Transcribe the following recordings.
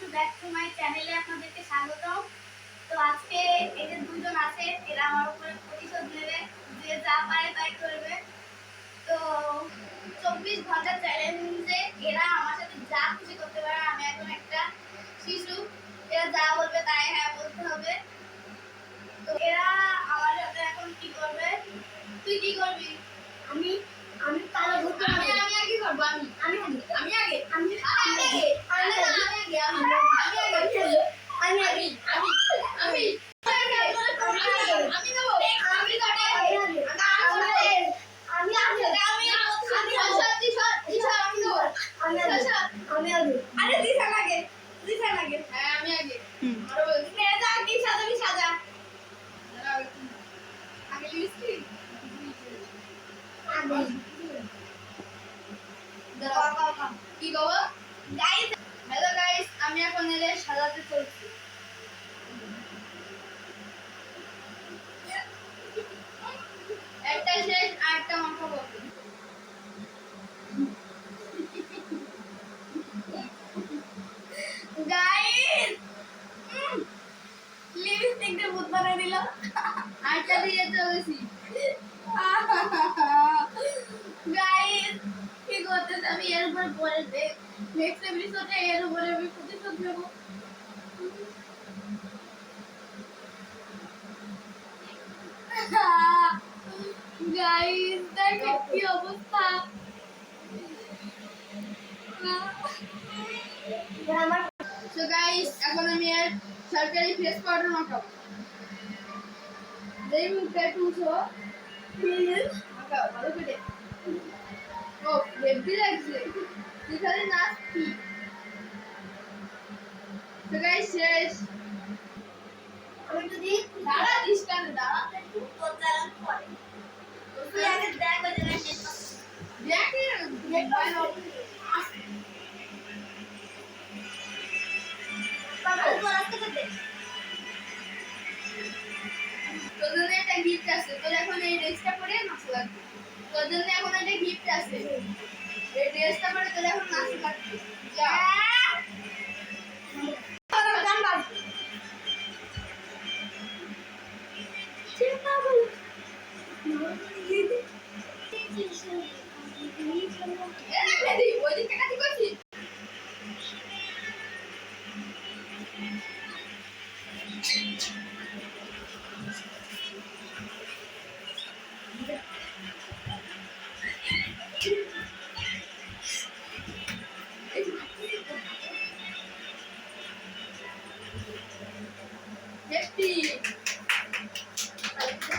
To back to my চ্যানেলে আপনাদেরকে স্বাগত তো আজকে এদের দুজন আছে, এরা আমার উপরে প্রতিশোধ নেবে, যে যা পারে তাই করবে। তো চব্বিশ ঘণ্টা চ্যালেঞ্জে এরা আমার সাথে যা খুশি করতে পারে আমি এখন একটা শিশু এরা যা বলবে তাই হ্যাঁ বলতে হবে তো এরা আমার সাথে এখন কি করবে তুই কি করবি আমি আমি কালো ধরতে আমি পারব আমি আগে করব আমি আমি আগে আমি আগে আমি আমি আগে আমি আগে আমি আগে আমি আগে আমি আগে আমি আমি আমি দেবো আমি কাটে আমি আগে আমি আগে আমি আমি সর দিশা দিশা আমি দেবো আমি আগে আমি আগে আরে দিশা লাগে দিশা লাগে হ্যাঁ আমি আগে আরও বল মেরে যা দিশা তুমি সাজা আগে লিপস্টিক আগে কি গো গাইস হ্যালো গাইস আমি এখন এলে সাজাতে চলছি একটা শেষ আর একটা মাখাবো গাইস লিপস্টিক দিয়ে ভূত বানাই দিল আরেকটা দিয়ে চলেছি গাইস কি করতেছে? আমি এর উপর পরে নেক্সট এপিসোডে এর উপরে আমি প্রতিশোধ নেব। গাইস দেখো কি অবস্থা। আমার সো গাইস এখন আমি এর সরকারি ফেস পাউডার মাখাবো যেই মুখটা টুছো প্লিজ মাখাও ভালো করে ও হেভি লাগছে তুই খালি নাচছি সো গাইস শেষ আমি যদি দাঁড়া দিস কেন দাঁড়া একটু প্রচারণ করে তুই আগে দেখ ওই জায়গায় নেট দেখ দেখ পায় না বাবা তোর আসতে তোর একটা গিফট আছে তোর এখন এই ড্রেসটা পরে নাচ লাগবে। তোর জন্য এখন একটা গিফট আছে এই ড্রেসটা পরে তোর এখন নাচ লাগবে। যা। গান বাজ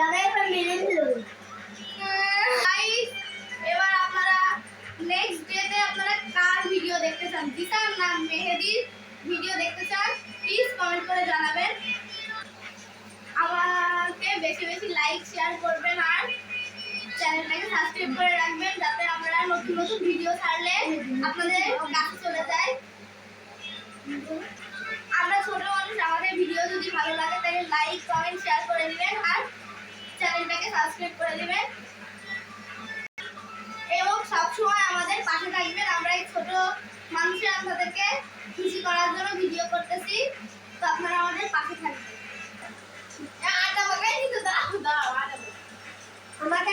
লাগাই এবার মেরে এবার আপনারা নেক্সট ডেতে আপনারা কার ভিডিও দেখতে চান? দিশার নাম মেহেদির ভিডিও দেখতে চান? প্লিজ কমেন্ট করে জানাবেন। আমাকে বেশি বেশি লাইক শেয়ার করবেন আর চ্যানেলটাকে সাবস্ক্রাইব করে রাখবেন যাতে আমরা নতুন নতুন ভিডিও ছাড়লে আপনাদের কাছে চলে যায়। আমরা ছোট মানুষ, আমাদের ভিডিও যদি ভালো লাগে তাহলে লাইক কমেন্ট শেয়ার করে দিবেন আর চ্যানেলটাকে সাবস্ক্রাইব করে দেবেন। এবং সবসময় আমাদের পাশে থাকবেন। আমরা এই ছোট মানুষের আপনাদেরকে খুশি করার জন্য ভিডিও করতেছি। তো আপনারা আমাদের পাশে থাকবেন। আমাকে